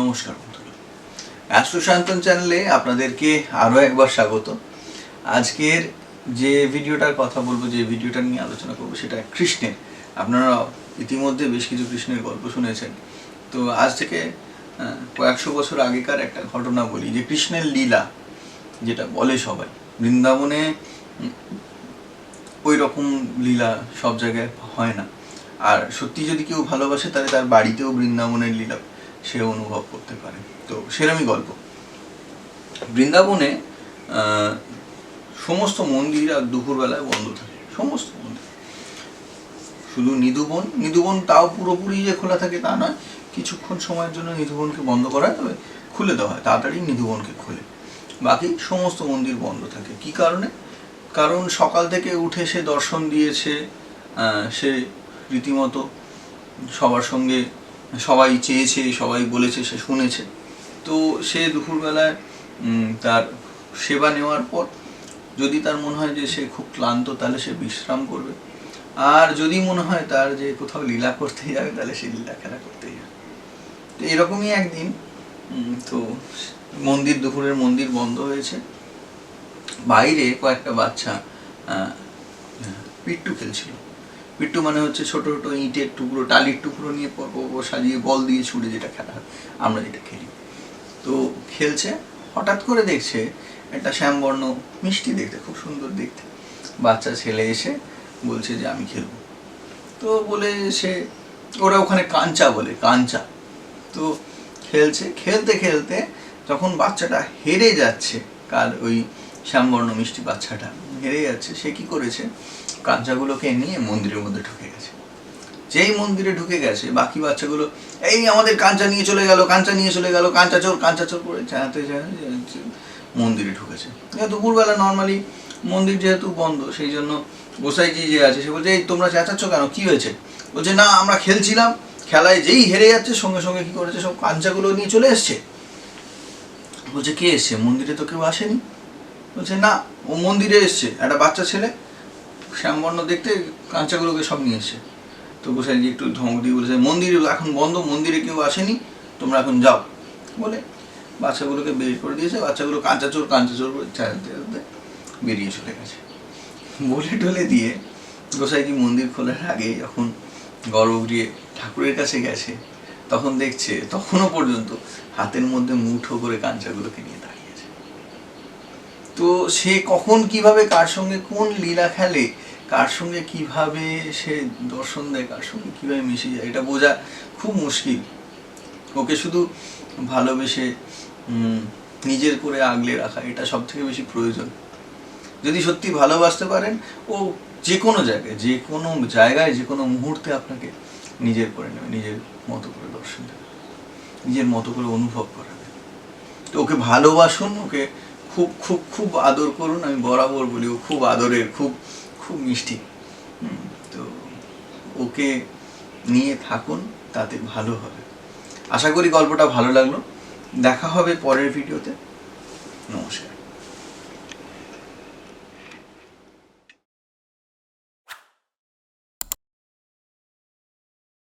নমস্কার বন্ধুরা। অ্যাস্ট্রো চ্যানেলে আপনাদেরকে আরও একবার স্বাগত। আজকের যে ভিডিওটার কথা বলব, যে ভিডিওটা নিয়ে আলোচনা করব, সেটা কৃষ্ণের। আপনারা ইতিমধ্যে বেশ কিছু কৃষ্ণের গল্প শুনেছেন। তো আজ থেকে কয়েকশো বছর আগেকার একটা ঘটনা বলি, যে কৃষ্ণের লীলা, যেটা বলে সবাই, বৃন্দাবনে ওই রকম লীলা সব জায়গায় হয় না। আর সত্যি যদি কেউ ভালোবাসে, তাহলে তার বাড়িতেও বৃন্দাবনের লীলা সে অনুভব করতে পারে। তো সেরমই গল্প। বৃন্দাবনে সমস্ত মন্দির আর দুপুরবেলায় বন্ধ থাকে। সমস্ত মন্দির। শুধু নিধুবন নিধুবন তাও পুরোপুরি যে খোলা থাকে তা নয়, কিছুক্ষণ সময়ের জন্য নিধুবনকে বন্ধ করা হয়, তবে খুলে দেওয়া হয়। তাড়াতাড়ি নিধুবনকে খুলে। বাকি সমস্ত মন্দির বন্ধ থাকে। কি কারণে? কারণ সকাল থেকে উঠে সে দর্শন দিয়েছে সে রীতিমতো সবার সঙ্গে সবাই চেয়েছে, সবাই বলেছে, সে শুনেছে। তো সে দুপুরবেলায় তার সেবা নেওয়ার পর যদি তার মনে হয় যে সে খুব ক্লান্ত, তাহলে সে বিশ্রাম করবে। আর যদি মনে হয় তার যে কোথাও লীলা করতে যাবে, তাহলে সে লীলা খেলা করতে যাবে। তো এরকমই একদিন তো মন্দির, দুপুরের মন্দির বন্ধ হয়েছে। বাইরে কয়েকটা বাচ্চা পিট্টু খেলছিল। পিট্টু মানে হচ্ছে ছোট ছোট ইটের টুকরো, টালির টুকরো নিয়ে পর পর পর সাজিয়ে বল দিয়ে ছুড়ে যেটা খেলা হয়, আমরা যেটা খেলি। তো খেলছে, হঠাৎ করে দেখছে একটা শ্যামবর্ণ মিষ্টি দেখতে, খুব সুন্দর দেখতে। বাচ্চা ছেলে এসে বলছে যে, আমি খেলব। তো বলে সে, ওরা ওখানে কাঞ্চা বলে, কাঞ্চা। তো খেলছে, খেলতে খেলতে যখন বাচ্চাটা হেরে যাচ্ছে, কাল ওই শ্যামবর্ণ মিষ্টি বাচ্চাটা হেরে যাচ্ছে সে কি করেছে? কাঞ্চাগুলোকে নিয়ে মন্দিরের মধ্যে ঢুকে গেছে। যেই মন্দিরে ঢুকে গেছে, বাকি বাচ্চাগুলো, এই আমাদের কাঞ্চা নিয়ে চলে গেল, কাঞ্চা নিয়ে চলে গেল, কাঞ্চা চোর কাঞ্চা চোর করে জানাতে মন্দিরে ঢুকেছে। দুপুরবেলা নর্মালি মন্দির যেহেতু বন্ধ, সেই জন্য গোসাইজি যে আছে, সে বলছে, এই তোমরা চেঁচাচ্ছ কেন? কি হয়েছে? বলছে, না, আমরা খেলছিলাম, খেলায় যেই হেরে যাচ্ছে, সঙ্গে সঙ্গে কি করেছে? সব কাঞ্চাগুলো নিয়ে চলে এসছে। বলছে, কে এসছে? মন্দিরে তো কেউ আসেনি? বলছে, না, ও মন্দিরে এসছে, একটা বাচ্চা ছেলে, শ্যামবর্ণ দেখতে কাঁচাগুলোকে সব নিয়ে এসছে। তো গোসাইজি একটু ধমক দিয়ে বলেছে, মন্দির এখন বন্ধ, মন্দিরে কেউ আসেনি, তোমরা এখন যাও। বলে বাচ্চাগুলোকে বের করে দিয়েছে, বাচ্চাগুলো কাঁচা চোর কাঁচা চোর বেরিয়ে চলে গেছে। বলে টলে দিয়ে গোসাইজি মন্দির খোলার আগে যখন উড়িয়ে ঠাকুরের কাছে গেছে, তখন দেখছে, তখনও পর্যন্ত হাতের মধ্যে মুঠো করে কাঞ্চাগুলোকে নিয়ে দাঁড়িয়েছে তো সে কখন কীভাবে কার সঙ্গে কোন লীলা খেলে, কার সঙ্গে কীভাবে সে দর্শন দেয়, কার সঙ্গে কীভাবে মিশে যায়, এটা বোঝা খুব মুশকিল। ওকে শুধু ভালোবেসে নিজের করে আগলে রাখা, এটা সব থেকে বেশি প্রয়োজন। যদি সত্যি ভালোবাসতে পারেন, ও যে কোনো জায়গায় যে কোনো জায়গায় যে কোনো মুহূর্তে আপনাকে নিজের করে নেবে, নিজের মতো করে দর্শন দেবে, নিজের মতো করে অনুভব করাবে। তো ওকে ভালোবাসুন, ওকে খুব খুব খুব আদর করুন, আমি বরাবর বলি, ও খুব আদরের, খুব খুব মিষ্টি। তো ওকে নিয়ে থাকুন, তাতে ভালো হবে। আশা করি গল্পটা ভালো লাগল। দেখা হবে পরের ভিডিওতে। নমস্কার।